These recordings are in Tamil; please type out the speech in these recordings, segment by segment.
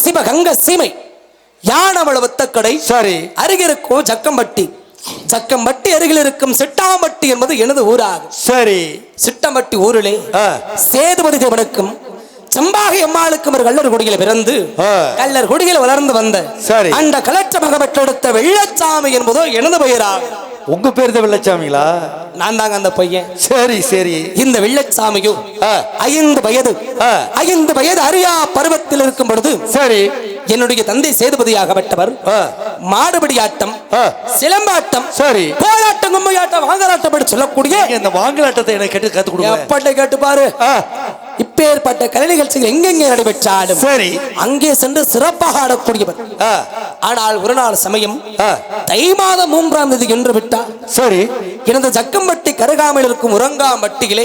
சிவகங்க சீமை யானவள வித்தக்கடை சரி அருகிருக்கும் ஜக்கம்பட்டி ஜக்கம்பட்டி அருகில் இருக்கும் சிட்டாம்பட்டி என்பது எனது ஊராகும் சரி சிட்டம்பட்டி ஊரிலே. சேதுபதி தேவனுக்கும் செம்பாகை அம்மாளுக்கும் ஒரு கல்லர் குடியில் பிறந்து. கல்லர் குடியில் வளர்ந்து வந்த சரி. அந்த கலற்ற மகபற்றெடுத்த வெள்ளச்சாமி என்பதோ எனது பெயராகும் உங்க பேர் தான் வெள்ளச்சாமிங்களா நான் தாங்க அந்த பையன் சரி சரி இந்த வெள்ளச்சாமியும். ஐந்து வயது. ஐந்து வயது அறியா பருவத்தில் இருக்கும் பொழுது சரி என்னுடைய தந்தை சேதுபதியாகப்பட்டவர். மாடுபடி ஆட்டம். சிலம்பாட்டம் சரி கோலாட்டம் கும்மையாட்டம் வாங்கலாட்டம் சொல்லக்கூடிய இந்த வாங்கலாட்டத்தை எனக்கு கேட்டு கத்து கொடுங்க கேட்டு பாரு இப்பேற்பட்ட கலை நிகழ்ச்சிகள் எங்கெங்கே நடைபெற்றாலும் சரி. அங்கே சென்று சிறப்பாக ஆடக்கூடியவர் ஆனால் ஒரு நாள் சமயம் தை மாதம் மூன்றாம் தேதி என்று விட்டார். சரி. எனது ஜக்கம்பட்டி கருகாமல் இருக்கும் உறங்காம்பட்டியிலே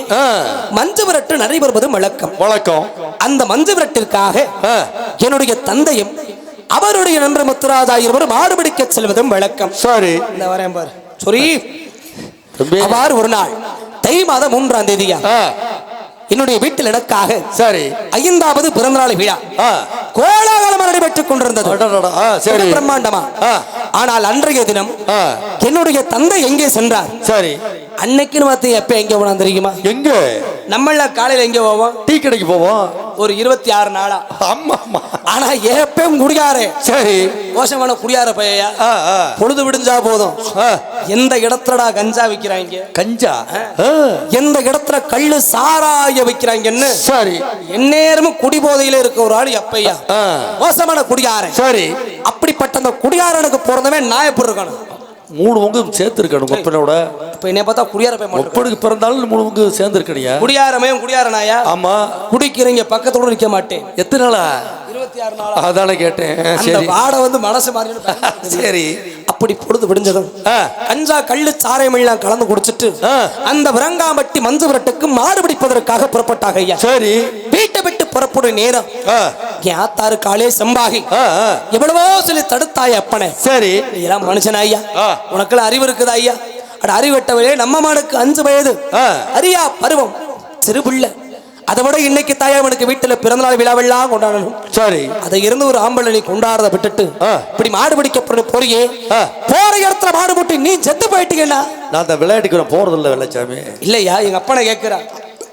மஞ்சு விரட்டு நடைபெறுவது வழக்கம். வணக்கம் அந்த மஞ்சு விரட்டிற்காக என்னுடைய தந்தையும் அவருடைய நண்பர் முத்துராஜா இருவரும் மாடுபிடிக்க செல்வதும் வழக்கம். சரி. இந்த வரேன் பாரு. சொரி அவ்வாறு ஒரு நாள் தை மாதம் மூன்றாம் தேதியா? என்னுடைய வீட்டில் எனக்காக சரி. ஐந்தாவது பிறந்தநாள் விழா. கோலாகலமாக நடைபெற்றுக் கொண்டிருந்தது. பிரம்மாண்டமா. ஆனால் அன்றைய தினம் என்னுடைய தந்தை எங்கே சென்றார்? சரி. அன்னைக்குன்னு பார்த்து எப்ப எங்க போனா தெரியுமா? எங்க? நம்மள காலையில எங்க போவோம்? டீ கடைக்கு போவோம். ஒரு இருபத்தி ஆறு நாளா. ஆமா ஆமா ஆனா எப்பயும் குடியாரே சரி. மோசமான குடியார பையா பொழுது விடிஞ்சா போதும். எந்த இடத்துலடா கஞ்சா விக்கிறாங்க? கஞ்சா? எந்த இடத்துல கள்ளு சாராய விக்கிறாங்கன்னு? சரி. எந்நேரமும் குடிபோதையில இருக்க ஒரு ஆள் எப்பையா? மோசமான குடியாரன் சரி. அப்படிப்பட்ட அந்த குடியாரனுக்கு பிறந்தவன் நான் எப்படி இருக்கணும். மூணு பங்கு சேர்த்து இருக்கணும் ஒப்பனோட இப்ப என்னை பார்த்தா குடியார போய் மாட்டோம் ஒப்பனுக்கு பிறந்தாலும் மூணு பங்கு சேர்ந்து இருக்கணியா குடியாரமையும் குடியாரனாயா? ஆமா. குடிக்கிறீங்க பக்கத்தோட நிக்க மாட்டேன். எத்தனை நாளா? ஆறு நாளா அதானே கேட்டேன். அந்த சரி. வாடை வந்து மனசு மாறி சரி. அப்படி பொழுது விடிஞ்சதும் கஞ்சா கள்ளு சாரைமெல்லாம் கலந்து குடிச்சிட்டு. அந்த விரங்காம்பட்டி மஞ்சு விரட்டுக்கு மாடு பிடிப்பதற்காக புறப்பட்டாங்க ஐயா. சரி. வீட்டை விட்டு புறப்படும் நேரம். ஆத்தாரு காலே செம்பாகி. எவ்வளவோ சொல்லி தடுத்தாய அப்பனே. சரி. இதெல்லாம் மனுஷன் ஐயா. ஆ. உனக்கெல்லாம் அறிவு இருக்குதா ஐயா? அட அறிவட்டவளே நம்ம மானுக்கு அஞ்சு வயது. ஆ. அறியா பருவம். சிறு பிள்ளை. அதை விட இன்னைக்கு தாயாமனுக்கு வீட்டுல பிறந்தநாள் விழாவெல்லாம் கொண்டாடணும். சரி. அதை இருந்து ஒரு ஆம்பளை நீ கொண்டாடுறத விட்டுட்டு. இப்படி மாடு பிடிக்க போற- போறியே. போற இடத்துல மாடு போட்டு நீ செத்து போயிட்டீங்கன்னா? நான் அந்த விளையாட்டுக்கு நான் போறதில்ல வெள்ளச்சாமி. இல்லையா? எங்க அப்பனை கேட்கிறா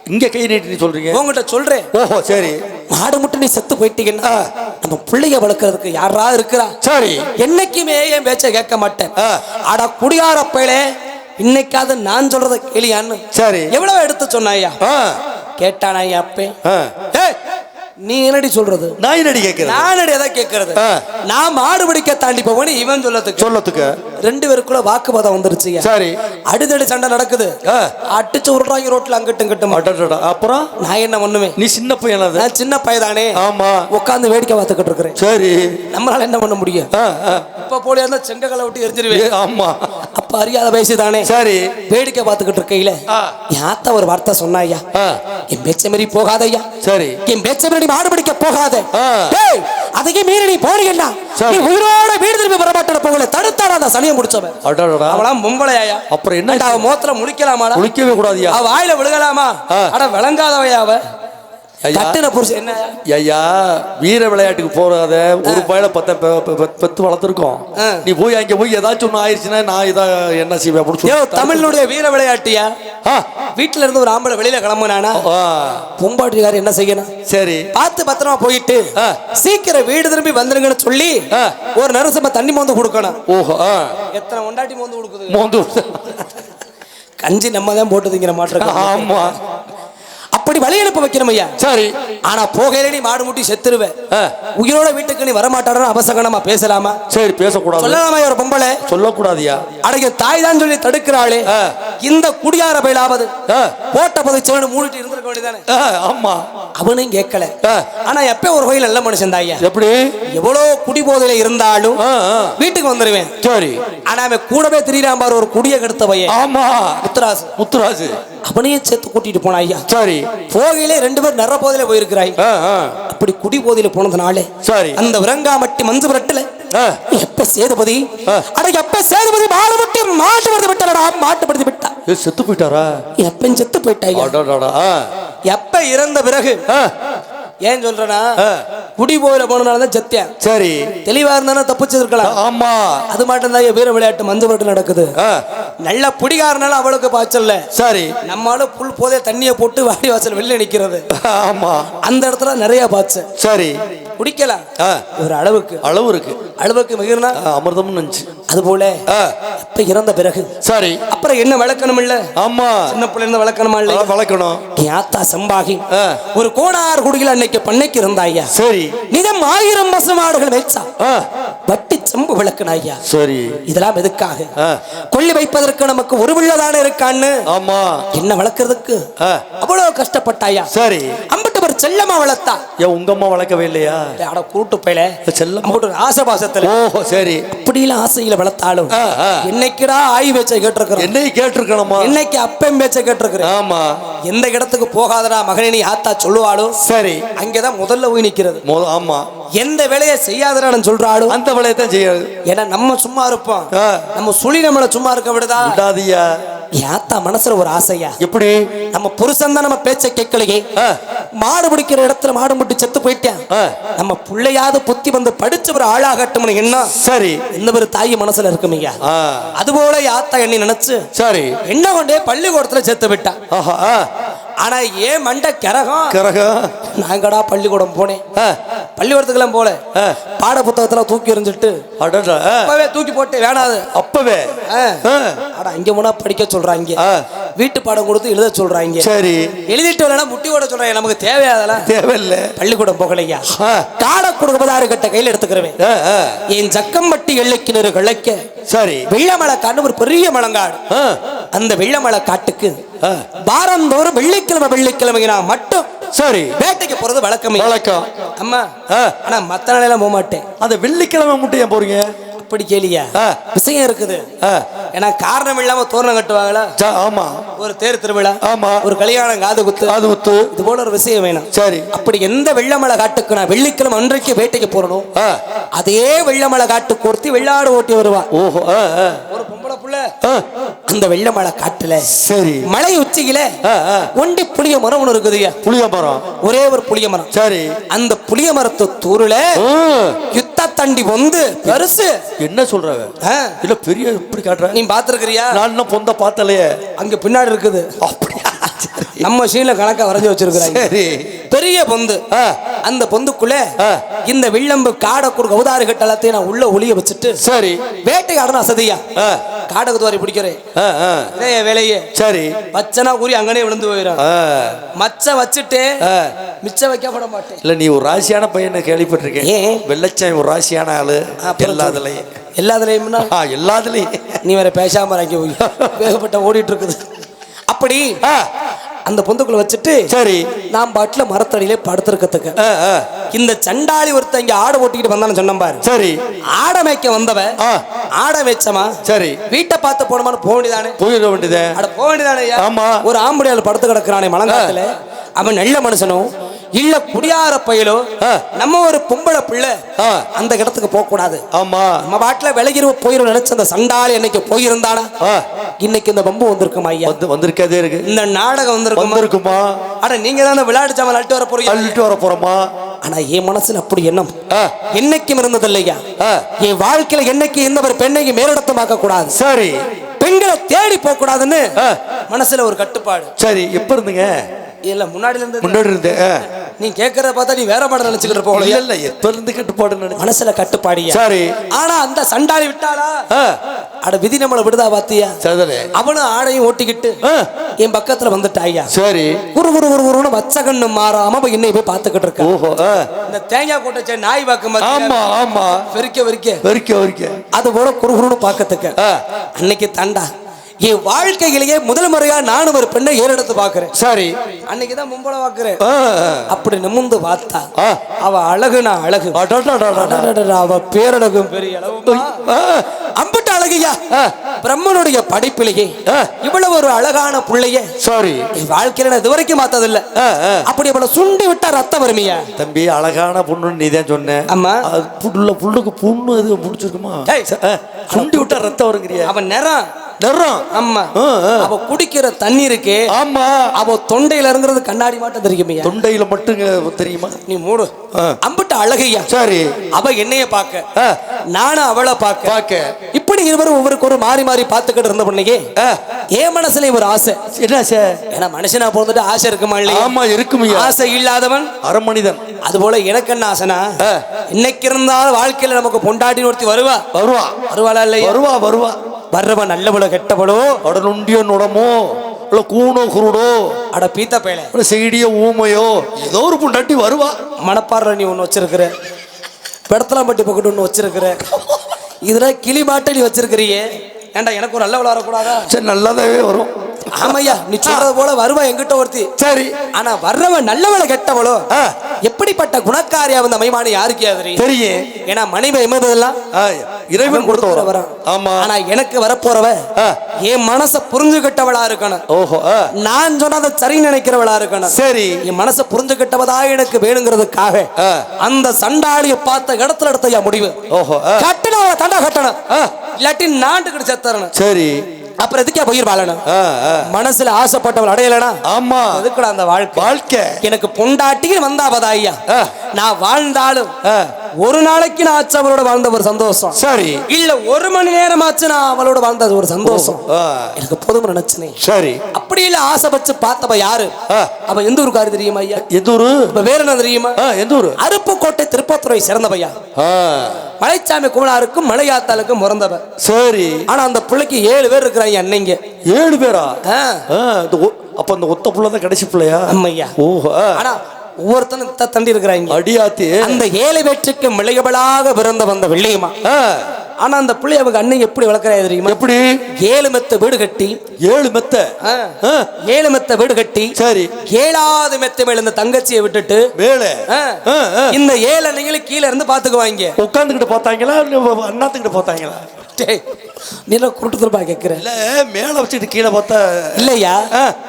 இங்க கை நீட்டி நீ சொல்றீங்க? உங்ககிட்ட சொல்றேன். ஓஹோ சரி. மாடு முட்டு நீ செத்து போயிட்டீங்கன்னா நம்ம பிள்ளைய வளர்க்கறதுக்கு யாரா இருக்கிறா? சரி. என்னைக்குமே என் பேச்ச கேட்க மாட்டேன். ஆ. அட குடியார பயலே இன்னைக்காவது நான் சொல்றத கேளியான்னு. சரி. எவ்வளவு எடுத்து சொன்னாயா? கேட்டானா என் அப்பே? நீ என்னடி சொல்றது? நான் என்னடி கேட்கிறேன் நான் எதை கேட்கறது. நான் மாடு பிடிக்க தாண்டி போவேன்னு இவன் சொல்லத்துக்கு. சொல்லத்துக்கு. ரெண்டு பேருக்குள்ள வாக்குவாதம் வந்துருச்சு சரி. அடிதடி சண்டை நடக்குது. அடிச்சு விடுறாங்க ரோட்ல அங்கிட்டும் இங்கிட்டும் அடடடா. அப்புறம்? நான் என்ன பண்ணுவேன்? நீ சின்ன பையன் நான் சின்ன பையதானே ஆமா. உட்காந்து வேடிக்கை பார்த்துக்கிட்டு இருக்கிறேன். சரி. நம்மளால என்ன பண்ண முடியும். இப்ப போலியா இருந்தா செங்ககளை விட்டு எரிஞ்சிருவேன். ஆமா. அப்ப அறியாத வயசுதானே? சரி. வேடிக்கை பார்த்துக்கிட்டு இருக்கையில ஆத்தா ஒரு வார்த்தை சொன்னாய்யா? ஆ, என் பேச்ச மீறி போகாதய்யா சரி. என் பேச்ச மீறி மாடு பிடிக்க போகாத. அதையே மீறி நீ போறீங்கன்னா. நீ உயிரோட வீடு திரும்பி வரமாட்டேன் போகல. தடுத்தாடா அந்த சனியை முடிச்சவன். அவளாம் பொம்பளையா அப்புறம் என்ன அவ மோத்துல முழிக்கலாமாடா குளிக்கவே கூடாதியா அவ வாயில விழுகலாமா. அட விளங்காதவையா அவ ஐயா. கட்டின புருஷன் என்ன? ஐயா வீர விளையாட்டுக்கு போறாத ஒரு பயில பத்த பெத்து வளர்த்துருக்கோம். நீ போய் அங்க போய் ஏதாச்சும் ஒண்ணு ஆயிடுச்சுன்னா நான் இதா என்ன செய்வேன் அப்படின்னு தமிழனுடைய வீர விளையாட்டியா? வீட்டுல இருந்து ஒரு ஆம்பளை வெளியில கிளம்புனானா? பொம்பாட்டிக்காரர் என்ன செய்யணும்? சரி. பார்த்து பத்திரமா போயிட்டு. சீக்கிரம் வீடு திரும்பி வந்துருங்கன்னு சொல்லி. ஒரு நரசம தண்ணி மோந்து கொடுக்கணும். ஓஹோ. எத்தனை ஒண்டாட்டி மோந்து கொடுக்குது? மோந்து கஞ்சி நம்ம தான் போட்டு திங்கிற மாட்டிருக்கோம் ஆமா அப்படி வழி அனுப்ப வைக்கணும் ஐயா. சரி. ஆனா போகையில நீ மாடு முட்டி செத்துருவ. ஆ. உயிரோட வீட்டுக்கு நீ வரமாட்டாடா அபசகனமா பேசலாமா? சரி பேசக்கூடாது. சொல்லலாமா ஒரு பொம்பளை? சொல்லக்கூடாதியா அடங்க தாய் தான் சொல்லி தடுக்கிறாளே. இந்த குடியார பயிலாவது போட்ட புதைச்சவனு மூடிட்டு இருந்திருக்க வேண்டியதானே? ஆமா. அவனும் கேட்கல. ஆனா எப்ப ஒரு வகையில் நல்ல மனுஷன் தான் ஐயா. எப்படி? எவ்வளோ குடி போதையில இருந்தாலும். வீட்டுக்கு வந்துருவேன். சரி. ஆனா அவன் கூடவே திரியிறான் பாரு ஒரு குடிய கெடுத்த பையன் ஆமா. முத்துராசு. முத்துராஜு அவனையும் சேர்த்து கூட்டிட்டு போனா ஐயா. சரி. போகையிலே ரெண்டு பேரும் நிற போதையில போயிருக்கிறாய். அப்படி குடி போதையில போனதுனாலே சரி. அந்த விரங்காமட்டி மஞ்சு விரட்டுல. ஆ, எப்ப சேதுபதி. அட எப்ப சேதுபதி மாடு விட்டு மாட்டு படுத்து விட்டாடா மாட்டு படுத்து விட்டா. செத்து போயிட்டாரா? எப்ப செத்து போயிட்டாய் எப்ப இறந்த பிறகு ஏன் சொல்றேன்னா ஆ. குடி போயில போனனால தான் செத்தேன். சரி. தெளிவா இருந்தானே தப்பிச்சிருக்கலாம். ஆமா. அது மட்டும் தான் வீர விளையாட்டு மஞ்சள் மட்டும் நடக்குது. நல்ல குடிகாரனால அவளுக்கு பாய்ச்சல்ல. சரி. நம்மளால புல் போதே தண்ணியை போட்டு வாடி வாசல் வெளில நிக்கிறது. ஆமா. அந்த இடத்துல நிறைய பாய்ச்ச சரி. குடிக்கலாம் ஒரு அளவுக்கு. அளவு இருக்கு. அளவுக்கு மிகிறினா ஆ, அமிர்தம்னு நினைச்சு. அது போல அப்ப இறந்த பிறகு. சரி. அப்புறம் என்ன வளர்க்கணும் இல்ல ஆமா. சின்ன பிள்ளை இருந்து வளர்க்கணுமா இல்ல வளர்க்கணும். ஆத்தா சம்பாகி. ஒரு கோடார் குடியில் அன்னைக்கு பண்ணைக்கு இருந்தா ஐயா சரி. நிதம் ஆயிரம் பசு மாடுகள் ஆ, வட்டி செம்பு விளக்குன ஐயா. சரி. இதெல்லாம் எதுக்காக? கொள்ளி வைப்பதற்கு நமக்கு ஒரு பிள்ளைதானே இருக்கான்னு? ஆமா. என்ன வளர்க்கறதுக்கு அவ்வளவு கஷ்டப்பட்டாயா? சரி. அம்பிட்டு ஒரு செல்லமா வளர்த்தா. ஏன் உங்க அம்மா வளர்க்கவே இல்லையா? அட கூட்டு பையல. செல்லம். ஆசை பாசத்துல ஓஹோ சரி. அப்படிலாம் ஆசையில வளர்த்தாலும். என்னைக்குடா ஆய் பேச்சை கேட்டிருக்கிறோம்? என்னையும் கேட்டிருக்கணுமா? என்னைக்கு அப்பன் பேச்சை கேட்டிருக்கிறேன்? ஆமா. எந்த இடத்துக்கு போகாதடா மகனே நீ ஆத்தா சொல்லுவாளோ? சரி. அங்கேதான் முதல்ல போய் நிக்கிறது. ஆமா. எந்த வேலையை செய்யாதடான்னு சொல்றாளோ? அந்த வேலையை தான் செய்யாது. ஏன்னா நம்ம சும்மா இருப்போம். நம்ம சுழி நம்மள சும்மா இருக்க விடுதா? விடாதியா ஆத்தா மனசுல ஒரு ஆசையா? எப்படி? நம்ம புருஷன் தான் நம்ம பேச்சை கேட்கலையே. மாடு பிடிக்கிற இடத்துல மாடு முட்டி செத்து போயிட்டேன். நம்ம பிள்ளையாவது புத்தி வந்து படிச்ச ஒரு ஆளாகட்டும்னு என்ன சரி. எந்த ஒரு தாய் மனசுல இருக்குமையா ஆ, அதுபோல என் ஆத்தா என்னை நினைச்சு சரி. என்ன கொண்டே பள்ளிக்கூடத்துல சேர்த்து விட்டா. ஆஹா ஆ, ஆனா ஏன் மண்டை கரகம். கரகம். நாங்கடா பள்ளிக்கூடம் போனேன். பள்ளிக்கூடத்துக்கெல்லாம் போல. பாட புத்தகத்துல தூக்கி எறிஞ்சிட்டு. அப்பவே தூக்கி போட்டு வேணாது அப்பவே. ஆ. ஆ, அட அங்க போனா படிக்க சொல்றாங்க. வீட்டு பாடம் கொடுத்து எழுத சொல்றாங்க. சரி. எழுதிட்டு வரலன்னா முட்டி ஓட சொல்றாங்க. நமக்கு தேவையாதெல்லாம் தேவையில்லை. பள்ளிக்கூடம் போகலையா? காட கொடுப்பதாரு கட்ட கையில ஆ, என் ஜக்கம்பட்டி எல்லைக்கு நிறு கிழக்க சரி. வெள்ளமலை காடு ஒரு பெரிய மலங்காடு. அந்த வெள்ளமலை காட்டுக்கு வாரந்தோறும் வெள்ளிக்கிழமை வெள்ளிக்கிழமை நான் மட்டும் சரி வேட்டைக்கு போறது வழக்கமே வழக்கம். அம்மா ஆனா மத்த நாளையெல்லாம் போக மாட்டேன். அந்த வெள்ளிக்கிழமை மட்டும் ஏன் போறீங்க? அப்படி கேளியா. விஷயம் இருக்குது. ஏன்னா காரணம் இல்லாம தோரணம் கட்டுவாங்களா? ஆமா. ஒரு தேர் திருவிழா ஆமா. ஒரு கல்யாணம் காது குத்து. அது ஒத்து இது போல ஒரு விஷயம் வேணும். சரி. அப்படி எந்த வெள்ளமலை காட்டுக்கு நான் வெள்ளிக்கிழமை அன்றைக்கு வேட்டைக்கு போறணும் அதே வெள்ளமலை காட்டு கொடுத்து வெள்ளாடு ஓட்டி வருவா. ஓஹோ அந்த வெள்ளமலை காட்டுல சரி. மலை உச்சியில ஒண்டி புளிய மரம் ஒண்ணு இருக்குதுயா புளிய மரம். ஒரே ஒரு புளிய மரம். சரி. அந்த புளிய மரத்து தூருல யுத்த தண்டி வந்து பெருசு. என்ன சொல்ற ஆ, இல்ல பெரிய இப்படி காட்டுற? நீ பாத்துருக்கிறியா? நான் பொந்த பார்த்தலையே அங்க பின்னாடி இருக்குது. அப்படியா? நம்ம சீல கணக்கா வரைஞ்சு வச்சிருக்கிறாங்க. சரி. பெரிய பொந்து. அந்த பொந்துக்குள்ள. இந்த வில்லம்பு காடை கொடுக்க உதாறு கட்டலத்தையும் நான் உள்ள ஒளிய வச்சுட்டு சரி. வேட்டைக்காரன் அசதியா ஆ, காடை துவாரி பிடிக்கிறேன். ஆ, ஆ, இதே என் வேலையே. சரி. வச்சனா கூறி அங்கனே விழுந்து போயிடும் மச்ச வச்சுட்டு ஆ. மிச்சம் வைக்கப்பட மாட்டேன். இல்ல நீ ஒரு ராசியான பையனை கேள்விப்பட்டிருக்கேன். ஏன்? வெள்ளச்சாமி ஒரு ராசியான ஆளு. எல்லாத்துலயும். எல்லாத்துலயும்னா? ஆ, எல்லாத்துலயும். நீ வேற பேசாம இறங்கி வேகப்பட்ட ஓடிட்டு இருக்குது. அப்படி அந்த பொந்துக்குள்ள வச்சுட்டு சரி. நான் பாட்டுல மரத்தடியிலே ஆ, இந்த சண்டாளி ஒருத்தன் இங்க ஆடை ஓட்டிக்கிட்டு வந்தான்னு சொன்னேன் பாரு. சரி. ஆடை மேய்க்க வந்தவ ஆடை மேய்ச்சமா சரி. வீட்டை பார்த்து போனமான்னு போக வேண்டியதானே? போயிட வேண்டியதே. அட போக வேண்டியதானே? ஆமா. ஒரு ஆம்படியால் படுத்து கிடக்குறானே மலங்காத்துல. அவன் நல்ல மனுஷனும். இல்ல குடியார பயலோ. நம்ம ஒரு பொம்பளை பிள்ளை அந்த இடத்துக்கு போக கூடாது. ஆமா. நம்ம பாட்டுல விலகிரு போயிரும் நினைச்ச அந்த சண்டாளி என்னைக்கு போயிருந்தானா? இன்னைக்கு இந்த பம்பு வந்திருக்குமா ஐயா? வந்து வந்திருக்கதே இருக்கு. இந்த நாடகம் வந்திருக்குமா? வந்திருக்குமா? அட நீங்க தான் அந்த விளையாட்டு சாமல் அட்டு வர போறீங்க. அள்ளிட்டு வர போறோமா? ஆனா என் மனசுல அப்படி எண்ணம். என்னைக்கும் இருந்தது இல்லையா? என் வாழ்க்கையில என்னைக்கு எந்த ஒரு பெண்ணைக்கு மேலிடத்தமாக்க கூடாது. சரி. பெண்களை தேடி போக கூடாதுன்னு மனசுல ஒரு கட்டுப்பாடு. சரி எப்ப இருந்துங்க? இல்ல இருந்து முன்னாடி இருந்து ஆ. நீ கேக்குறத பார்த்தா நீ வேற பாடம் நினைச்சுக்கிட்டு போகலையா இல்ல எப்ப இருந்து கட்டுப்பாடு மனசுல கட்டுப்பாடியா? சரி. ஆனா அந்த சண்டாளி விட்டாளா? அட விதி நம்மள விடுதா பாத்தியா? அவனும் ஆடையும் ஓட்டிக்கிட்டு என் பக்கத்துல வந்துட்டாயா சரி. குரு குரு குரு குருன்னு வச்ச கண்ணு மாறாம போய் என்னை போய் பாத்துக்கிட்டு இருக்கா. ஓஹோ இந்த தேங்காய் கூட்டச்சே நாய் வாக்கு ஆமா ஆமா. வெறிக்க வெறிக்க. வரிக்க வரிக்க அது போல குறுகுறுன்னு பாக்கத்துக்கு அன்னைக்கு தாண்டா. என் வாழ்க்கையிலேயே முதல் முறையா நானும் ஒரு பெண்ணை ஏறெடுத்து பாக்குறேன் சரி அன்னைக்கு தான் மும்பளை பாக்குறேன் அப்படி நிமிந்து பார்த்தா. அவ அழகு நான் அழகு அவ பேரழகும் பெரிய அளவு ஆ, அம்பிட்ட அழகையா பிரம்மனுடைய படைப்பிலேயே. இவ்வளவு ஒரு அழகான புள்ளைய சாரி என் வாழ்க்கையில நான் இதுவரைக்கும் பார்த்ததில்ல. அப்படி அவளை சுண்டி விட்டா ரத்தம் வருமியா தம்பி அழகான பொண்ணுன்னு நீ தான் சொன்ன ஆமா. புல்லுக்கு புண்ணு அது முடிச்சிருக்குமா சுண்டி விட்டா ரத்தம் வருங்கிறியா அவன் நிறம் நிறம் ஆமா. அவ குடிக்கிற தண்ணி இருக்கே ஆமா. அவ தொண்டையில இறங்குறது கண்ணாடி மாட்டம் தெரியுமையா தொண்டையில மட்டுங்க தெரியுமா? நீ மூடு. அம்பிட்டு அழகையா. சரி. அவ என்னைய பாக்க. ஆ. நானும் அவளை பாக்க. பாக்க. இப்படி இருவரும் ஒவ்வொருக்கு ஒரு மாறி மாறி பார்த்துக்கிட்டு இருந்த பண்ணீங்க ஆ. என் மனசுல ஒரு ஆசை. என்ன சார் ஏன்னா மனுஷனா பிறந்துட்டு ஆசை இருக்குமா இல்லையா? ஆமா இருக்குமையா ஆசை இல்லாதவன் அரமனிதன் அது போல எனக்கு என்ன ஆசைனா. இன்னைக்கு இருந்தாலும் வாழ்க்கையில நமக்கு பொண்டாட்டி ஒருத்தி வருவா. வருவா. வருவாளா இல்லையா? வருவா வருவா. வர்றவன் நல்லவளோ கெட்டவளோ? உடனுண்டியோ நுடமோ? இல்ல கூணோ குருடோ? அட பீத்த பேல இல்ல செடியோ ஊமையோ? ஏதோ ஒரு பொண்டாட்டி வருவா. மணப்பாறை நீ ஒன்று வச்சிருக்கிற. பெடத்தலாம்பட்டி பக்கத்து ஒன்று வச்சிருக்கிற. இதுல கிளி மாட்டை நீ வச்சிருக்கிறியே. ஏன்டா எனக்கு ஒரு நல்லவள வரக்கூடாதா? சரி நல்லாதாவே வரும். ஆமையா நீ சொல்றது போல வருவா எங்கிட்ட ஒருத்தி. சரி. ஆனா வர்றவன் நல்லவள கெட்டவளோ. எப்படிப்பட்ட குணக்காரியா வந்த மைமானு யாருக்கு தெரியும் தெரியும் ஏன்னா மனைவி எமதெல்லாம் இறைவன் கொடுத்து வரான் ஆமா. ஆனா எனக்கு வரப்போறவ. என் மனச புரிஞ்சுகிட்டவளா இருக்கணும். ஓஹோ. நான் சொன்னதை சரி நினைக்கிறவளா இருக்கணும். சரி. என் மனச புரிஞ்சுகிட்டவதா எனக்கு வேணுங்கிறதுக்காக. அந்த சண்டாளிய பார்த்த இடத்துல எடுத்த முடிவு. ஓஹோ. கட்டணும் தண்டா கட்டணும். இல்லாட்டி நாட்டுக்கிட்டு செத்தரணும் சரி. அப்புறம் எதுக்கே பயிர் வாழணும். மனசுல ஆசைப்பட்டவள் அடையலனா ஆமா எதுக்குடா அந்த வாழ்க்கை வாழ்க்கை எனக்கு பொண்டாட்டின்னு வந்தா பதா ஐயா. நான் வாழ்ந்தாலும். ஒரு நாளைக்கு நான் ஆச்சு அவளோட வாழ்ந்த ஒரு சந்தோஷம். சரி. இல்ல ஒரு மணி நேரம் ஆச்சு நான் அவளோட வாழ்ந்தது ஒரு சந்தோஷம். எனக்கு போதும் நினைச்சனே. சரி. அப்படி இல்ல ஆசைப்பச்சு பார்த்தவ யாரு. அவ எந்த ஊருக்காரு தெரியுமா ஐயா? எந்த ஊரு? இப்ப வேற என்ன தெரியுமா? எந்த ஊரு? அருப்புக்கோட்டை திருப்பத்துறை சிறந்தவையா மலைச்சாமி குமலாருக்கும் மலையாத்தாளுக்கும் முறந்தவ. சரி. ஆனா அந்த பிள்ளைக்கு ஏழு பேர் இருக்கிறாங்க அன்னைங்க ஏழு பேரா? அப்ப அந்த ஒத்த புள்ள தான் கடைசி பிள்ளையா? அம்மையா ஓஹோ. ஆனா ஒவ்வொருத்தனும் தண்டி இருக்கிறாங்க. அடியாத்தி. அந்த ஏழு பேற்றுக்கு மிளையவளாக பிறந்த வந்த வெள்ளியம்மா. ஆனா அந்த பிள்ளை அவங்க அண்ணன் எப்படி வளர்க்கறா தெரியுமா? எப்படி? ஏழு மெத்த வீடு கட்டி ஏழு மெத்த? ஏழு மெத்த வீடு கட்டி சரி. ஏழாவது மெத்த மேல இந்த தங்கச்சியை விட்டுட்டு ஆ. இந்த ஏழு அன்னைங்களும் கீழே இருந்து பாத்துக்குவாங்க உட்காந்துக்கிட்டு பார்த்தாங்களா? அண்ணாத்துக்கிட்ட பார்த்தாங்களா? டேய் நீ என்ன குருட்டு திருப்பா கேக்குற இல்ல மேல வச்சுட்டு கீழே பார்த்தா இல்லையா.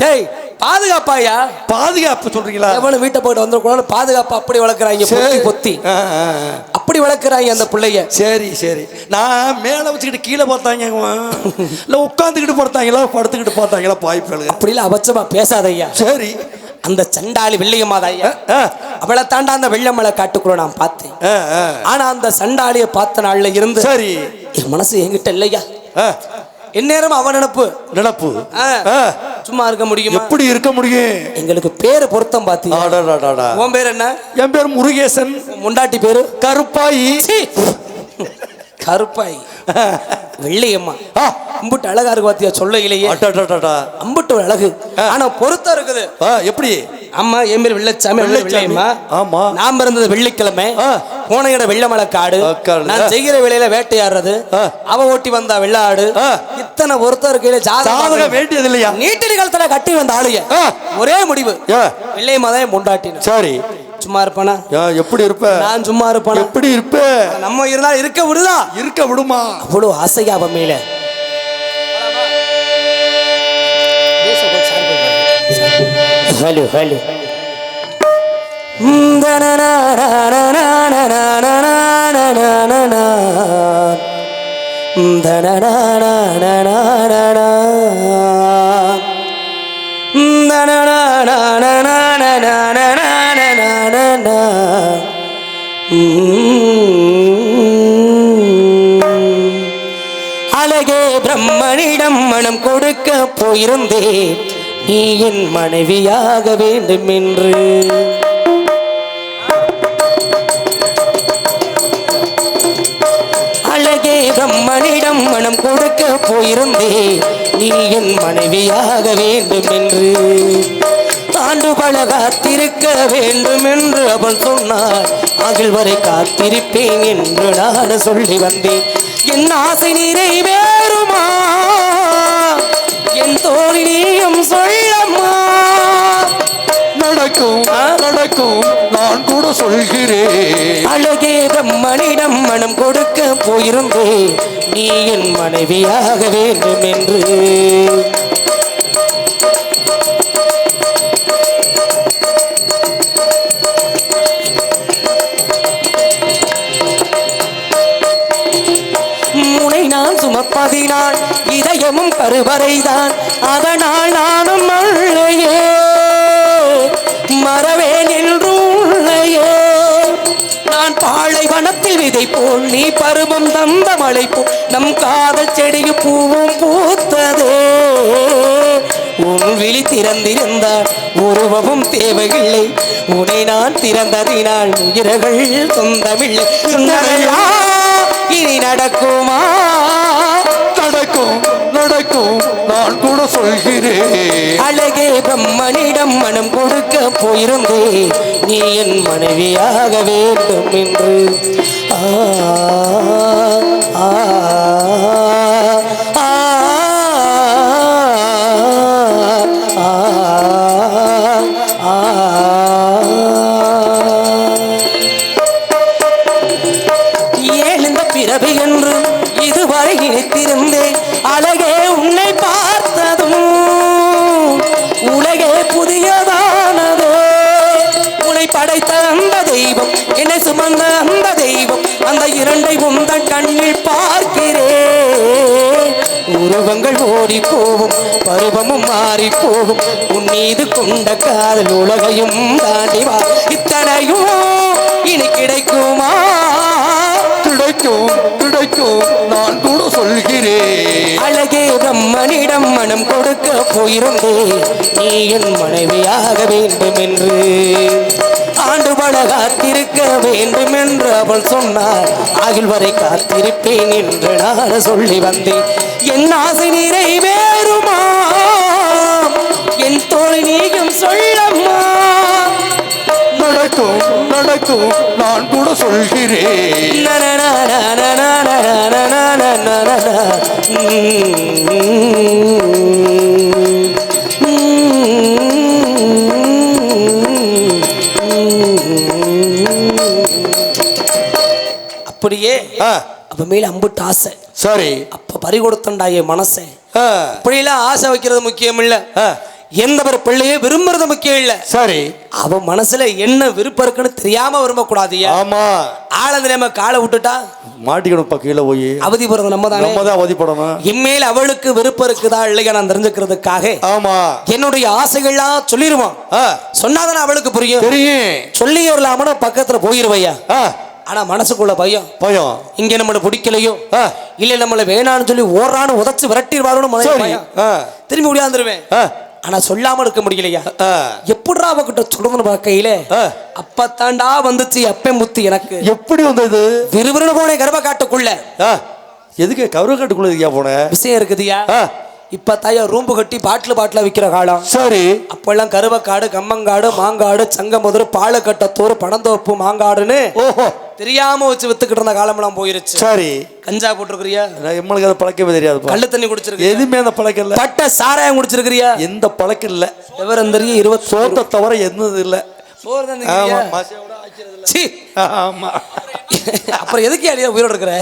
டேய் பாதுகாப்பாயா? பாதுகாப்பு சொல்றீங்களா? எவனும் வீட்டை போயிட்டு வந்துடக்கூடாது பாதுகாப்பு அப்படி வளர்க்குறாங்க பொத்தி பொத்தி. அப்படி வளர்க்குறாங்க அந்த பிள்ளைய சரி சரி. நான் மேல வச்சுக்கிட்டு கீழே பார்த்தாங்க இல்ல உட்காந்துக்கிட்டு பார்த்தாங்களா படுத்துக்கிட்டு பார்த்தாங்களா பாய்ப்பேளுங்க அப்படிலாம் அபச்சமா பேசாதய்யா. சரி. அந்த சண்டாளி வெள்ளையம்மாதையா அவளை தாண்டா அந்த வெள்ளமலை காட்டுக்குள்ள நான் பார்த்தேன். ஆனா அந்த சண்டாளிய பார்த்த நாள்ல இருந்து சரி. என் மனசு என்கிட்ட இல்லையா? எந்நேரம் அவன் நினப்பு. நினப்பு. சும்மா இருக்க முடியுமா? எப்படி இருக்க முடியும்? எங்களுக்கு பேரு பொருத்தம் பாத்தி அடடடடா. உன் பேர் என்ன? என் பேர் முருகேசன். முண்டாட்டி பேரு? கருப்பாயி. கருப்பாய். வெள்ளையம்மா. அம்புட்டு அழகா இருக்கு பாத்தியா சொல்லையிலேயே அடடடடா. அம்புட்டு அழகு. ஆனா பொருத்தம் இருக்குது. எப்படி? அம்மா என் பேர் வெள்ளச்சாமி வெள்ளை வெள்ளைச்சாமி. வெள்ளையம்மா. ஆமா. நான் பிறந்தது வெள்ளிக்கிழமை. போன இடம் வெள்ளமலை காடு. நான் செய்கிற வேலையில வேட்டையாடுறது. அவ ஓட்டி வந்தா வெள்ளாடு. ஆ. இத்தனை பொருத்தம் இருக்கையில ஜாதகம் வேண்டியது இல்லையா நீட்டிலி காலத்துல கட்டி வந்த ஆளுங்க. ஒரே முடிவு. ஏ, வெள்ளையம்மா தான் முண்டாட்டின சரி. சும்மா இருப்பானா? எப்படி இருப்ப? நான் சும்மா இருப்பானா? எப்படி இருப்ப? நம்ம இருந்தா இருக்க விடுதா? இருக்க விடுமா? அவ்வளவு ஆசையா அவன் மேல ஹலோ ஹலோ. அழகே பிரம்மனிடம் மனம் கொடுக்க போயிருந்தேன். நீ என் மனைவியாக வேண்டும் என்று அழகே பிரம்மனிடம் மனம் கொடுக்க போயிருந்தே நீ என் மனைவியாக வேண்டும் என்று ஆண்டு பல காத்திருக்க வேண்டும் என்று அவள் சொன்னாள். அகில் வரை காத்திருப்பேன் என்று நான் சொல்லி வந்தேன். என் ஆசை நிறைவேறுமா? என் தோழினியும் சொல் நடக்கும் நடக்கும் நான் கூட சொல்கிறேன். அழகே பிரம்மனிடம் மனம் கொடுக்க போயிருந்தேன் நீ என் மனைவியாக வேண்டும் என்று. முனை நான் சுமப்பதினால் இதயமும் கருவறைதான். அதனால் நானும் பாலைவனத்தில் விதை போல் நீ பருவம் தந்த மழை போல் நம் காதல் செடிக்கு பூவும் பூத்ததே. உன் விழி திறந்திருந்தால் உருவமும் தேவையில்லை. உன்னை நான் திறந்ததினால் உயிர்கள் சொந்தமில்லை. இனி நடக்குமா? நடக்கும் நடக்கும் நான் கூட சொல்கிறேன். பிரம்மனிடம் மனம் கொடுக்க போயிருந்தே. நீ என் மனைவியாக வேண்டும் என்று. ஆ, ஆ, ஆ, போயிருந்தே நீ என் மனைவியாக வேண்டும் என்று ஆண்டு பல காத்திருக்க வேண்டும் என்று அவள் சொன்னார் ஆகில் வரை காத்திருப்பேன் என்று நான் சொல்லி வந்தேன் என் ஆசை நிறைவேறுமா என் தோழி நீயும் சொல்லம்மா நடக்கும் நடக்கும் நான் கூட சொல்கிறேன் அப்படியே அப்ப மேல அம்புட்டு ஆசை. சரி. அப்ப பறி கொடுத்தண்டா என் மனசை. ஆ, இப்படியெல்லாம் ஆசை வைக்கிறது முக்கியம் இல்ல. எந்த ஒரு பிள்ளையே விரும்புறது முக்கியம் இல்ல. சரி. அவன் மனசுல என்ன விருப்பம் இருக்குன்னு தெரியாம விரும்பக்கூடாதுயா ஆமா. ஆள தெரியாம காலை விட்டுட்டா? மாட்டிக்கணும்ப்பா கீழே போய். அவதி போறது நம்ம தானே நம்ம தான் அவதிப்படணும் இம்மேல் அவளுக்கு விருப்பம் இருக்குதா இல்லையா நான் தெரிஞ்சுக்கிறதுக்காக? ஆமா. என்னுடைய ஆசைகள்லாம் சொல்லிடுவான் சொன்னாதானே அவளுக்கு புரியும்? தெரியும். சொல்லி வரலாமனு பக்கத்துல போயிருவையா ஆ, ஆனா மனசுக்குள்ள பயம். பயம். இங்க நம்மள பிடிக்கலையோ? இல்ல நம்மள வேணான்னு சொல்லி ஓடுறான்னு உதச்சு விரட்டிடுவாரோன்னு திரும்பி முடியாந்துருவேன் ஆ, ஆனா சொல்லாம இருக்க முடியலையா. எப்படிடா அவகிட்ட சொல்றதுன்னு பார்க்கையில. அப்பத்தாண்டா வந்துச்சு அப்பன் முத்து எனக்கு. எப்படி வந்தது? விறுவிறுன்னு போனே கர்ப்ப காட்டுக்குள்ள எதுக்கு கருவக்காட்டுக்குள்ள இருக்கியா போன? விஷயம் இருக்குதுயா? இப்ப தாயா ரூம்பு கட்டி பாட்டில் பாட்டில விக்கிற காலம். சரி. அப்பெல்லாம் கருவக்காடு கம்மங்காடு மாங்காடு சங்கமுதிர் பாலக்கட்டத்தூர் பனந்தோப்பு மாங்காடுன்னு ஓஹோ. தெரியாம வச்சு வித்துக்கிட்டு இருந்த காலமெல்லாம் போயிருச்சு. சரி. கஞ்சா போட்டிருக்கிறியா? நான் எம்மளுக்கு அதை பழக்கவே தெரியாதுப்பா. கள்ளு தண்ணி குடிச்சிருக்கியா எதுவுமே அந்த பழக்கம் இல்ல. பட்ட சாராயம் குடிச்சிருக்கிறியா? எந்த பழக்கம் இல்ல. விவரம் தெரியும் இருபத்தி சோத்தை தவிர என்னது இல்ல. சோறு தான் சீ. ஆமா. அப்புறம் எதுக்கு அழியா உயிரோட இருக்கிற?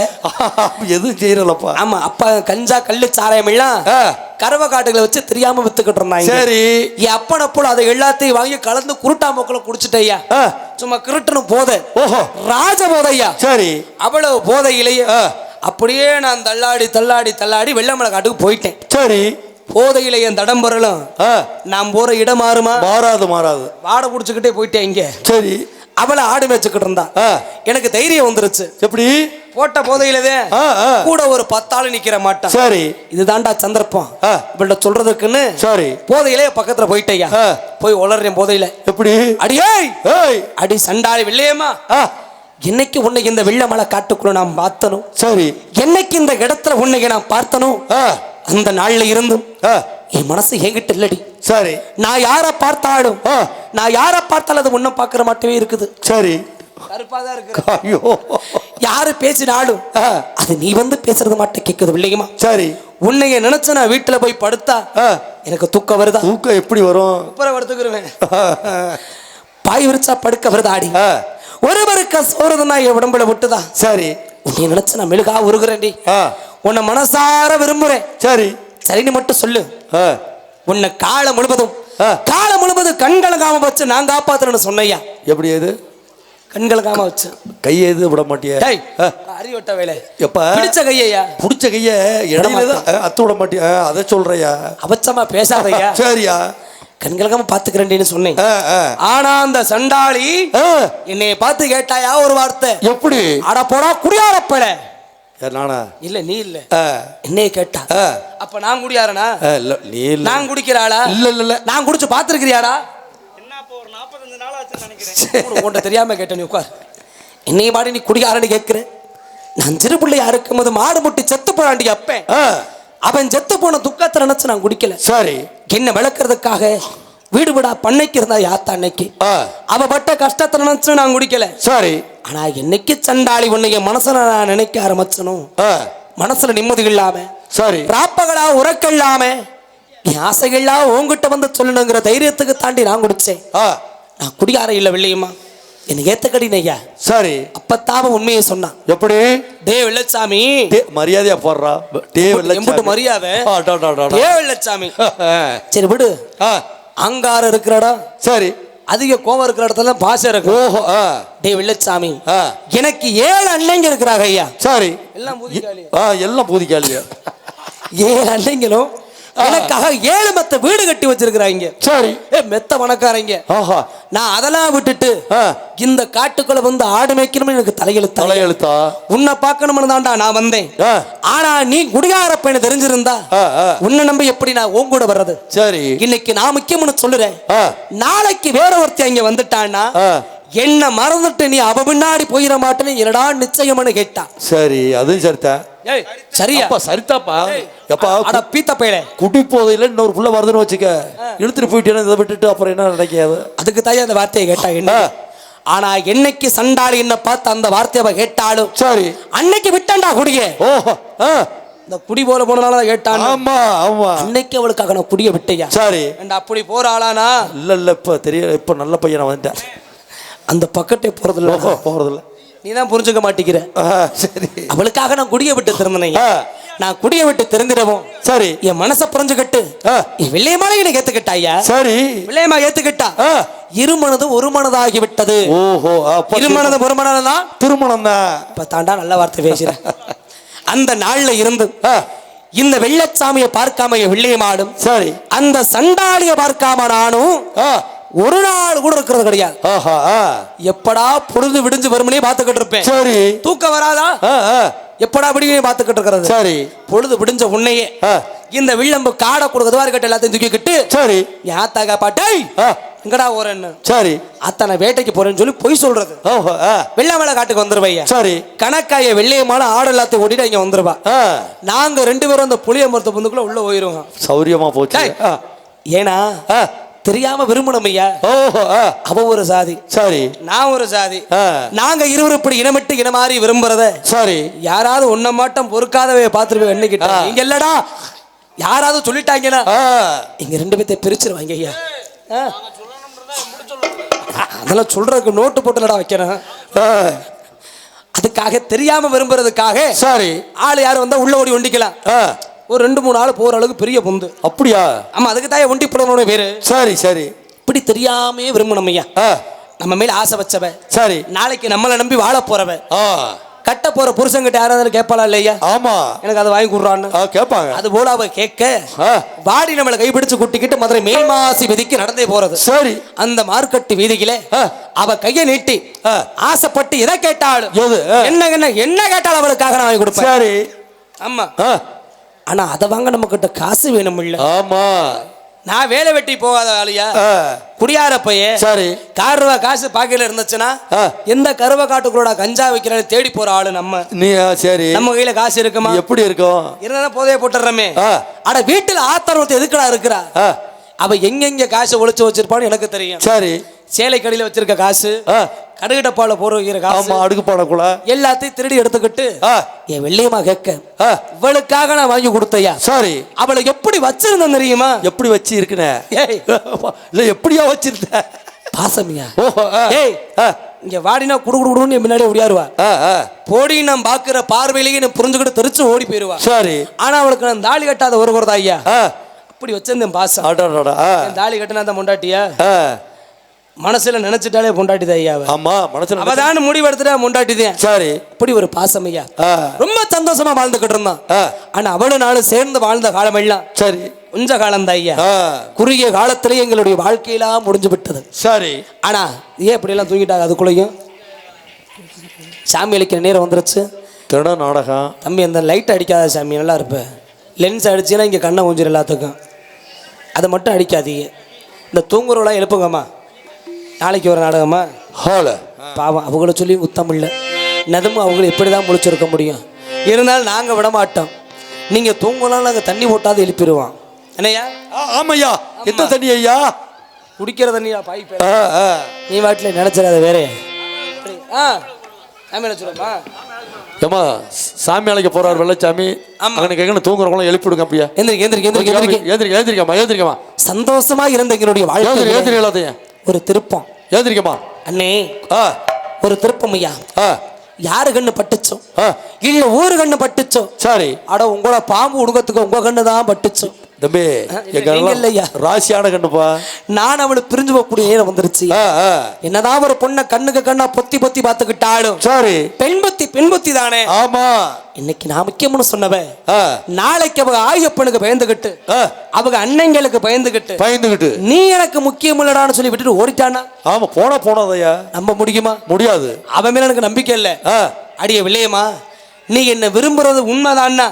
எதுவும் செய்யறலப்பா ஆமா அப்பா கஞ்சா கள்ளு சாராயம் எல்லாம் ஆ, கறவை காட்டுகளை வச்சு தெரியாம வித்துக்கிட்டு இருந்தாங்க. சரி. என் அப்பன அதை எல்லாத்தையும் வாங்கி கலந்து குருட்டா மக்களை குடிச்சிட்டய்யா ஆ, சும்மா கிருட்டனும் போதை. ஓஹோ. ராஜ போதையா சரி. அவ்வளவு போதையிலேயே ஆ, அப்படியே நான் தள்ளாடி தள்ளாடி தள்ளாடி வெள்ளமலை காட்டுக்கு போயிட்டேன். சரி. போதையில என் தடம் ஆ, நான் போற இடம் மாறுமா? மாறாது மாறாது. வாடை குடிச்சுக்கிட்டே போயிட்டேன் இங்க. சரி. அவளை ஆடு மேய்ச்சிக்கிட்டு இருந்தா. எனக்கு தைரியம் வந்துருச்சு. எப்படி? போட்ட போதையிலதே கூட ஒரு பத்தாள் நிக்கிற மாட்டான். சரி. இதுதான்டா சந்தர்ப்பம். ஆ. இவள்கிட்ட சொல்றதுக்குன்னு சரி. போதையிலே பக்கத்துல போயிட்டய்யா ஆ. போய் உளறேன் போதையில. எப்படி? அடியே அடி சண்டாளி வெள்ளையம்மா. என்னைக்கு உன்னை இந்த வெள்ளமலை காட்டுக்குள்ள நான் பார்த்தனும் சரி. என்னைக்கு இந்த இடத்துல உன்னைக்கு நான் பார்த்தனும் அந்த நாள்ல இருந்தும் ஆ, என் மனசு என்கிட்ட இல்லடி. சரி. நான் யாரை பார்த்தாலும் நான் யாரை பார்த்தாலும் அது உன்னை பார்க்குற மாட்டவே இருக்குது. சரி. ஐயோ. யாரு பேசினாலும் அது நீ வந்து பேசுறது மட்டும் கேட்குது இல்லையுமா? சரி. உன்னைய நினைச்சு நான் வீட்டுல போய் படுத்தா எனக்கு தூக்கம் வருதா? தூக்கம் எப்படி வரும்? அப்புறம் படுத்துக்கிருவேன் பாய் விரிச்சா படுக்க வருதா ஆடி? ஆ, ஒருவருக்கு சோறுதுன்னா என் உடம்புல விட்டுதா சரி. உன்னை நினைச்சு நான் மெழுகா உருகுறேன்டி. உன்னை மனசார விரும்புறேன். சரி. சரின்னு மட்டும் சொல்லு. உன்னை காலம் முழுவதும். காலம் முழுவதும் கண்கலங்காம வச்சு நான் காப்பாத்துறேன்னு சொன்னையா? எப்படி இது கண்களுக்காம வச்சு. கையை எது விட மாட்டிய? டேய் அறிவட்ட வேலை. எப்ப? பிடிச்ச கையையா? புடிச்ச கைய இடையில அத்து விட மாட்டிய? அதை சொல்றியா? அபச்சமா பேசாதய்யா சரியா. கண்களுக்காம பாத்துக்கிறேன்னு சொன்னேன். ஆனா அந்த சண்டாளி அஹ், என்னைய பார்த்து கேட்டாயா ஒரு வார்த்தை? எப்படி? அட போடா குடியாரப்பல யார் நானா இல்ல நீ இல்ல. என்னைய கேட்டா? அப்ப நான் குடியாரனா? இல்ல, நீ இல்ல. நான் குடிக்கிறாளா? இல்ல இல்ல இல்ல. நான் குடிச்சு பாத்துருக்கிறியாடா? உன்கிட்ட தெரியாம கேட்ட நீ உட்கார். என்னைய பாடி நீ குடியாரன்னு கேட்கிற நான் சிறு பிள்ளையா இருக்கும்போது மாடு முட்டி செத்து போறாண்டி அப்பேன். அவன் செத்து போன துக்கத்தை நினைச்சு நான் குடிக்கல. சரி. என்ன விளக்குறதுக்காக வீடு வீடா பண்ணைக்கு இருந்தா யாத்தா அன்னைக்கு? அவ பட்ட கஷ்டத்தை நினைச்சு நான் குடிக்கல. சரி. ஆனா என்னைக்கு சண்டாளி உன்னைய மனசுல நான் நினைக்க ஆரம்பிச்சனும் மனசுல நிம்மதி இல்லாம சரி. ராப்பகளா உறக்க இல்லாம என் ஆசைகள்லாம் உன்கிட்ட வந்து சொல்லணுங்கிற தைரியத்துக்கு தாண்டி நான் குடிச்சேன். நான் குடியார இல்ல வெள்ளையம்மா. என்னை ஏத்தக்கடி நையா? சரி. அப்பத்தாவ உண்மையை சொன்னான். எப்படி? டே வெள்ளச்சாமி. மரியாதையா போடுறா. டே எம்புட்டு மரியாதை. வெள்ளச்சாமி டே வெள்ளச்சாமி. சரி விடு. அங்காரம் இருக்கிற இடம். சரி. அதிக கோவம் இருக்கிற இடத்துல பாசம் இருக்கு. ஓஹோ டே வெள்ளச்சாமி. ஆ. எனக்கு ஏழு அன்னைங்க இருக்கிறாங்க ஐயா. சரி. எல்லாம் பூதிக்காளி. எல்லாம் பூதிக்காளியா ஏழு அன்னைங்களும் எனக்காக ஏழு மெத்த வீடு கட்டி வச்சிருக்கிறாங்க சரி. ஏ மெத்த பணக்காரங்க. ஆஹா. நான் அதெல்லாம் விட்டுட்டு இந்த காட்டுக்குள்ள வந்து ஆடு மேய்க்கணும்னு எனக்கு தலையெழுத்தா? தலையெழுத்தா? உன்னை பார்க்கணும்னு தான்டா நான் வந்தேன். ஆனா நீ குடிகார பையனை தெரிஞ்சிருந்தா உன்னை நம்பி எப்படி நான் உன் கூட வர்றது? சரி. இன்னைக்கு நான் முக்கியம்னு சொல்லுறேன். நாளைக்கு வேற ஒருத்தன் இங்க வந்துட்டான்னா என்ன மறந்துட்டு நீ அவ பின்னாடி போயிட மாட்டேன்னு என்னடா நிச்சயம்னு கேட்டான் சரி அதுவும் சரிதான். சரியா? அப்பா சரிதாப்பா எப்பா அட பீத்த பையல. குடி போதையில இன்னொரு புள்ள வருதுன்னு வச்சுக்க. இழுத்துட்டு போயிட்டேன்னு இதை விட்டுட்டு அப்புறம் என்ன நினைக்காது அதுக்கு தாய் அந்த வார்த்தையை கேட்டா என்ன? ஆ. ஆனா என்னைக்கு சண்டாளி என்ன பார்த்து அந்த வார்த்தையை அவ கேட்டாலும் சரி. அன்னைக்கு விட்டான்டா குடிய. ஓஹோ இந்த குடி போல போனனால தான் கேட்டான். ஆமா ஆமா. அன்னைக்கு அவளுக்காக நான் குடிய விட்டையா? சரி. அப்படி போற ஆளானா இல்ல இல்ல இப்ப தெரியல. இப்ப நல்ல பையனா வந்துட்டேன். அந்த பக்கத்தே போறது ஓஹோ இல்ல போறதில்ல. நீ தான் புரிஞ்சுக்க மாட்டேங்கிற. சரி. அவளுக்காக நான் குடிய விட்டு திறந்தனையா ஆ. நான் குடிய விட்டு திறந்திடவும் சரி. என் மனசை புரிஞ்சுக்கிட்டு. என் வெள்ளையமான எனக்கு ஏத்துக்கிட்டாயா சரி. வெள்ளையமா ஏத்துக்கிட்டா. இருமனது ஒரு மனதாகி விட்டது ஓஹோ இருமனது ஒரு மனதான் திருமணம் தான் இப்ப தாண்டா நல்ல வார்த்தை பேசுறேன். அந்த நாள்ல இருந்து இந்த வெள்ளச்சாமியை பார்க்காம வெள்ளையமாடும் சரி. அந்த சண்டாளிய பார்க்காம நானும் ஒரு நாள் கூட இருக்கிறது கிடையாது. எப்படா பொழுது விடிஞ்சு வருமனே பார்த்துக்கிட்டு இருப்பேன். சரி. தூக்கம் வராதா? எப்படா விடியே பார்த்துக்கிட்டு இருக்கிறது. சரி. பொழுது விடிஞ்ச உன்னையே இந்த வில்லம்பு காடை கொடுக்குறது இருக்கட்டும் எல்லாத்தையும் தூக்கிக்கிட்டு சரி. என் ஆத்தாக்கா பாட்டை எங்கடா ஓரன்னு சரி. அத்தனை வேட்டைக்கு போறேன்னு சொல்லி பொய் சொல்றது. வெள்ளமலை காட்டுக்கு வந்துருவையா சரி. கணக்காய வெள்ளையமான ஆடு எல்லாத்தையும் ஓடிட்டு இங்க வந்துருவா. நாங்க ரெண்டு பேரும் அந்த புளிய மரத்த பொந்துக்குள்ள உள்ள போயிருவோம். சௌரியமா போச்சு. ஏன்னா ஆ, தெரியாம விரும்பணும் ஐயா. ஓஹோ அவ ஒரு சாதி. சரி. நான் ஒரு சாதி. நாங்க இருவரும் இப்படி இனமிட்டு இனமாறி விரும்புறத சரி. யாராவது உன்ன மாட்டம் பொறுக்காதவே பார்த்துருவே என்னைக்கிட்ட. இங்க இல்லடா. யாராவது சொல்லிட்டாங்கன்னா இங்க ரெண்டு பேர்த்த பிரிச்சிருவாங்க ஐயா. அதெல்லாம் சொல்றதுக்கு நோட்டு போட்டுலடா வைக்கிறேன் அதுக்காக தெரியாம விரும்புறதுக்காக சரி. ஆள் யார் வந்தா உள்ள ஓடி ஒண்டிக்கலாம். ஆ, ஒரு ரெண்டு மூணு ஆள் போற அளவுக்கு பெரிய பொந்து. அப்படியா? ஆமா அதுக்கு தான் ஒண்டி புலனோட பேரு. சரி சரி. இப்படி தெரியாமே விரும்பணும் ஐயா. நம்ம மேல ஆசை வச்சவ. சரி. நாளைக்கு நம்மளை நம்பி வாழ போறவ. கட்ட போற புருஷன்கிட்ட யாராவது கேட்பாளா இல்லையா? ஆமா. எனக்கு அதை வாங்கி கொடுறான்னு. கேட்பாங்க. அது போல அவ கேட்க வாடி நம்மளை கைப்பிடிச்சு கூட்டிக்கிட்டு மதுரை மேல்மாசி வீதிக்கு நடந்தே போறது. சரி. அந்த மார்க்கெட்டு வீதியில. அவ கைய நீட்டி. ஆசைப்பட்டு எதை. என்ன என்ன என்ன கேட்டாலும் அவளுக்காக நான் வாங்கி கொடுப்பேன்? சரி. ஆமா. ஆ, ஆனா அதை வாங்க நம்ம கிட்ட காசு வேணும் இல்ல ஆமா. நான் வேலை வெட்டி போகாத ஆளியா? குடியார பையன். சரி. கார் ரூபா காசு பாக்கையில இருந்துச்சுன்னா. எந்த கருவ காட்டுக்குள்ளோட கஞ்சா வைக்கிறான்னு தேடி போற ஆளு நம்ம. நீ சரி. நம்ம கையில காசு இருக்குமா? எப்படி இருக்கும்? இருந்தா போதைய போட்டுறமே ஆ. அட வீட்டுல ஆத்தரவத்தை எதுக்குடா இருக்கிறா? அவ எங்கெங்க காசு ஒளிச்சு வச்சிருப்பான்னு எனக்கு தெரியும். சரி. சேலை கடையில வச்சிருக்க காசு ஆ, கடுகு டப்பால போற காசு ஆமா அடுக்கு பாடக்குள்ள எல்லாத்தையும் திருடி எடுத்துக்கிட்டு என் வெள்ளையமா கேட்க இவளுக்காக நான் வாங்கி கொடுத்தையா? சரி. அவளை எப்படி வச்சிருந்தேன் தெரியுமா? எப்படி வச்சு இருக்குனே ஏய். இல்ல எப்படியா வச்சிருந்த பாசமியா? ஏய் இங்க வாடினா குடு குடு குடுன்னு முன்னாடி ஓடியாருவா. போடி நான் பாக்குற பார்வையிலேயே புரிஞ்சுக்கிட்டு தெரிச்சு ஓடி போயிருவா. சரி. ஆனா அவளுக்கு நான் தாலி கட்டாத ஒரு குறதா ஐயா. அப்படி வச்சிருந்தேன் பாசம் அடடடா, ஆ, என் தாலி கட்டினா அந்த முண்டாட்டியா மனசுல நினைச்சிட்டாலே பொண்டாட்டி தான் ஐயா. ஆமா மனசுல அவதான முடிவெடுத்துட்டா பொண்டாட்டி தான். சரி. அப்படி ஒரு பாசம் ஐயா ரொம்ப சந்தோஷமா வாழ்ந்துகிட்டு இருந்தான். ஆனா அவளும் நானும் சேர்ந்து வாழ்ந்த காலம் எல்லாம் சரி. கொஞ்ச காலம் தான் ஐயா. குறுகிய காலத்திலேயே எங்களுடைய வாழ்க்கையெல்லாம் முடிஞ்சு விட்டது. சரி. ஆனா ஏன் இப்படி எல்லாம் தூங்கிட்டாங்க அதுக்குள்ளேயும்? சாமி அளிக்கிற நேரம் வந்துருச்சு. திருட நாடகம். தம்பி அந்த லைட் அடிக்காத சாமி நல்லா இருப்ப. லென்ஸ் அடிச்சுன்னா இங்கே கண்ணை ஊஞ்சிரும் எல்லாத்துக்கும். அதை மட்டும் அடிக்காதீங்க. இந்த தூங்குறவளாம் எழுப்புங்கம்மா. நாளைக்கு ஒரு நாடகமா ஹால. பாவம் அவங்கள சொல்லி உத்தம் இல்லை. நதும் அவங்கள எப்படி தான் முழிச்சிருக்க முடியும். இருந்தாலும் நாங்கள் விட மாட்டோம் நீங்கள் தூங்கலாம் நாங்கள் தண்ணி போட்டாது எழுப்பிடுவோம். என்னய்யா? ஆமையா எந்த தண்ணி ஐயா? குடிக்கிற தண்ணியா? ஆ. நீ வாட்டில் நினச்சிடாத வேற. ஆ சாமி நினச்சிடுமா ஏம்மா சாமி அழைக்க போறார் வெள்ளச்சாமி. அங்கே கேட்கணும் தூங்குறவங்களும் எழுப்பி விடுங்க அப்படியா எந்திரிக்க எந்திரிக்க எந்திரிக்க எந்திரிக்க ஏந்திரிக்க ஏந்திரிக்கம்மா ஏந்திரிக்கம்மா சந்தோஷமா இருந்த எங்களுடைய வாழ்க்கை ஏந்திரி எல்லாத்தையும். ஒரு திருப்பம். ஏந்திரிக்கம்மா அண்ணே ஒரு திருப்பம் ஐயா. யாரு கண்ணு பட்டுச்சோ? இல்ல ஊரு கண்ணு பட்டுச்சோ? சரி. அட உங்களோட பாம்பு உடுக்கத்துக்கு உங்க கண்ணு தான் பட்டுச்சோ? தம்பி எங்க? ராசியான கண்ணுப்பா நான் அவளை பிரிஞ்சு போகக்கூடிய நேரம் வந்துருச்சு. என்னதான் ஒரு பொண்ணை கண்ணுக்கு கண்ணா பொத்தி பொத்தி பார்த்துக்கிட்டாலும் சரி. பெண் புத்தி பெண் புத்தி தானே? ஆமா. இன்னைக்கு நான் முக்கியம்னு சொன்னவன் நாளைக்கு அவங்க ஆயப்பனுக்கு பயந்துகிட்டு அவங்க அண்ணங்களுக்கு பயந்துகிட்டு பயந்துகிட்டு. நீ எனக்கு முக்கியம் இல்லடான்னு சொல்லி விட்டுட்டு ஓடிட்டானா ஆமா போனா போனதையா நம்ப முடியுமா? முடியாது. அவன் மேல எனக்கு நம்பிக்கை இல்லை. அடிய வில்லையம்மா நீ என்ன விரும்புறது உண்மைதான்னா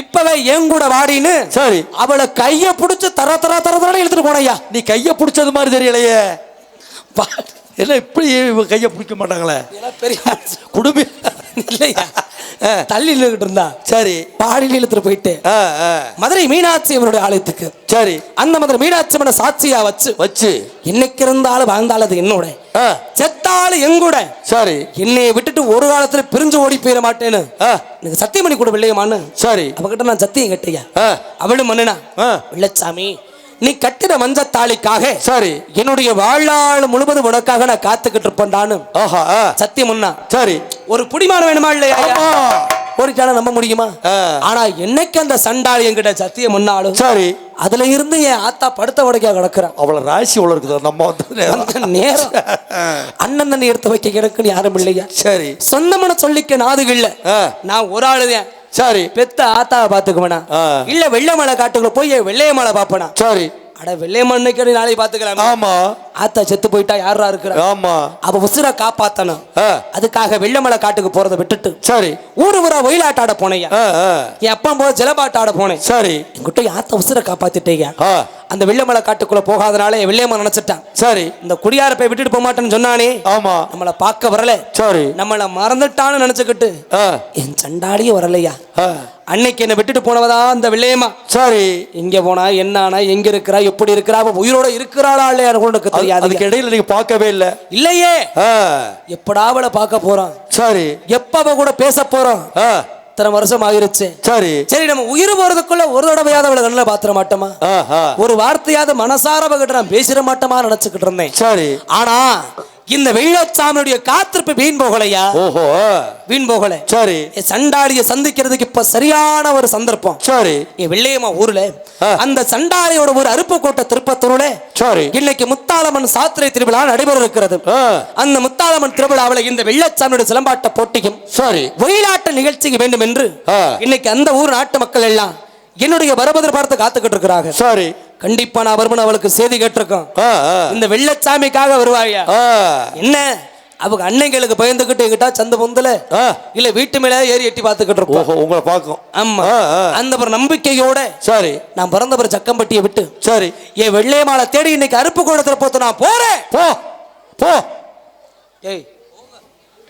இப்பவே என் கூட வாடின்னு சரி. அவளை கைய புடிச்சு தர தர தர தர இழுத்துட்டு போனையா நீ கைய பிடிச்சது மாதிரி தெரியலையே. என்ன இப்படி கைய பிடிக்க மாட்டாங்களே? பெரிய குடும்பி இல்லையா? தள்ளி நின்றுகிட்டு இருந்தா. சரி. பாடியில் இழுத்துட்டு போயிட்டு. மதுரை மீனாட்சி அவனுடைய ஆலயத்துக்கு. சரி. அந்த மதுரை மீனாட்சி சாட்சியா வச்சு வச்சு. என்னைக்கு இருந்தாலும் வாழ்ந்தாலும் அது என்னோட. ஆ செத்தாலும் எங்கூட சரி. என்னைய விட்டுட்டு ஒரு காலத்துல பிரிஞ்சு ஓடி போயிட மாட்டேன்னு. எனக்கு சத்தியம் பண்ணி கூட இல்லையம்மான்னு சரி. அவகிட்ட நான் சத்தியம் கேட்டையா அவளும் ஆ. வெள்ளச்சாமி நீ கட்டின மஞ்சத்தாளிக்காக சரி. என்னுடைய வாழ்நாள் முழுவதும் உனக்காக நான் காத்துக்கிட்டு ஆ. சத்தியம் சரி. ஒரு புடிமானம் வேணுமா இல்லையா? ஆமா ஓடிட்டான நம்ப முடியுமா. ஆனா என்னைக்கு அந்த சண்டாளி என்கிட்ட சத்தியம் முன்னாலும் சரி. அதுல இருந்து என் ஆத்தா படுத்த உடைக்க கிடக்குறான். அவளை ராசி உள்ள இருக்குது. நம்ம வந்து நேரம். அண்ணன் தண்ணி எடுத்து வைக்க கிடக்குன்னு யாரும் இல்லையா? சரி. சொந்தமான சொல்லிக்க நாதுக இல்ல. நான் ஒரு ஆளுதான். சரி. பெத்த ஆத்தாவை பாத்துக்குவேனா. இல்ல வெள்ளை மலை காட்டுக்குள்ள போய் வெள்ளைய மலை பாப்பனா சரி. அட வெள்ளைய மண்ணைக்கு நாளைக்கு பாத்துக்கலாம் ஆமா. ஆத்தா செத்து போயிட்டா யாரா இருக்கிறா? ஆமா. அவ உசுர காப்பாத்தணும் அதுக்காக வெள்ளமலை காட்டுக்கு போறதை விட்டுட்டு சரி. ஊரு ஊரா ஒயிலாட்ட ஆட ஆ என் அப்பா போக ஜலபாட்ட ஆட போனேன். சரி. என்கிட்ட ஆத்த உசுர காப்பாத்திட்டேயா ஆ. அந்த வெள்ளமலை காட்டுக்குள்ள போகாதனால என் வெள்ளையம்மா நினைச்சிட்டான். சரி. இந்த குடியார போய் விட்டுட்டு போக மாட்டேன்னு சொன்னானே. ஆமா. நம்மளை பார்க்க வரல. சரி. நம்மளை மறந்துட்டான்னு நினைச்சுக்கிட்டு என் சண்டாடியும் வரலையா? அன்னைக்கு என்னை விட்டுட்டு போனவதான் அந்த வெள்ளையம்மா சரி எங்க போனா என்ன ஆனா எங்க இருக்கிறா எப்படி இருக்கிறா அவ உயிரோட இருக்கிறாளா இல்லையா உனக்கு அது- தெரியாது. அதுக்கு இடையில நீங்க பார்க்கவே இல்லை. இல்லையே. எப்படா அவளை பார்க்க போறோம் சரி. எப்ப அவ கூட பேச போறோம் இத்தனை வருஷம் ஆகிருச்சு சரி. சரி நம்ம உயிர் போறதுக்குள்ள ஒரு தடவையாவது அவளை கண்ணில் பாத்திர மாட்டோமா? ஒரு வார்த்தையாவது மனசார அவகிட்ட நான் பேசிட மாட்டோமா நினைச்சுக்கிட்டு இருந்தேன். சரி. ஆனா இந்த வெள்ளச்சாமியுடைய காத்திருப்பு வீண் போகலையா? ஓஹோ. வீண் போகல. சரி. சண்டாளியை சந்திக்கிறதுக்கு இப்ப சரியான ஒரு சந்தர்ப்பம். சரி. வெள்ளையம்மா ஊர்ல. அந்த சண்டாளியோட ஒரு அருப்புக்கோட்டை திருப்பத்தூர்ல சரி. இன்னைக்கு முத்தாளம்மன் சாத்திரை திருவிழா நடைபெற இருக்கிறது அந்த முத்தாளம்மன் திருவிழாவில் இந்த வெள்ளச்சாமியுடைய சிலம்பாட்ட போட்டியும் சரி. ஒயிலாட்ட நிகழ்ச்சிக்கு வேண்டும் என்று. இன்னைக்கு அந்த ஊர் நாட்டு மக்கள் எல்லாம் என்னுடைய வரபதிர பார்த்து காத்துக்கிட்டு இருக்கிறாங்க சரி. கண்டிப்பா நான் வருமன் அவளுக்கு செய்தி கேட்டிருக்கோம். இந்த வெள்ளச்சாமிக்காக வருவாயா. என்ன? அவங்க அன்னைங்களுக்கு பயந்துகிட்டு எங்கிட்ட சந்த பொந்தல இல்ல வீட்டு மேல ஏறி எட்டி பார்த்துக்கிட்டு இருப்போம் ஓஹோ உங்களை பார்க்கும். ஆமா. அந்த ஒரு நம்பிக்கையோட சரி. நான் பிறந்தவர் சக்கம்பட்டியை விட்டு சரி. என் வெள்ளையமாலை தேடி இன்னைக்கு அருப்பு கூடத்துல போத்து நான் போறேன். போ போ. ஏய்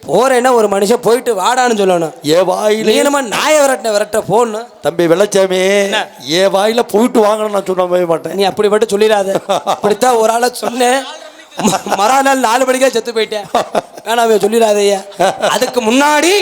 போறேன்னா ஒரு மனுஷன் போயிட்டு வாடான்னு சொல்லணும். ஏ வாயில என்னமா நாய விரட்ட விரட்ட போன்னு? தம்பி வெள்ளச்சாமி? ஏ வாயில போயிட்டு வாங்கன்னு நான் சொன்ன மாட்டேன். நீ அப்படி மட்டும் சொல்லிடாத. அப்படித்தான் ஒரு ஆளை சொன்னேன். மறுநாள் நாலு மணிக்கே செத்து போயிட்டேன். வேணாம் சொல்லிடாதய்யா. அதுக்கு முன்னாடி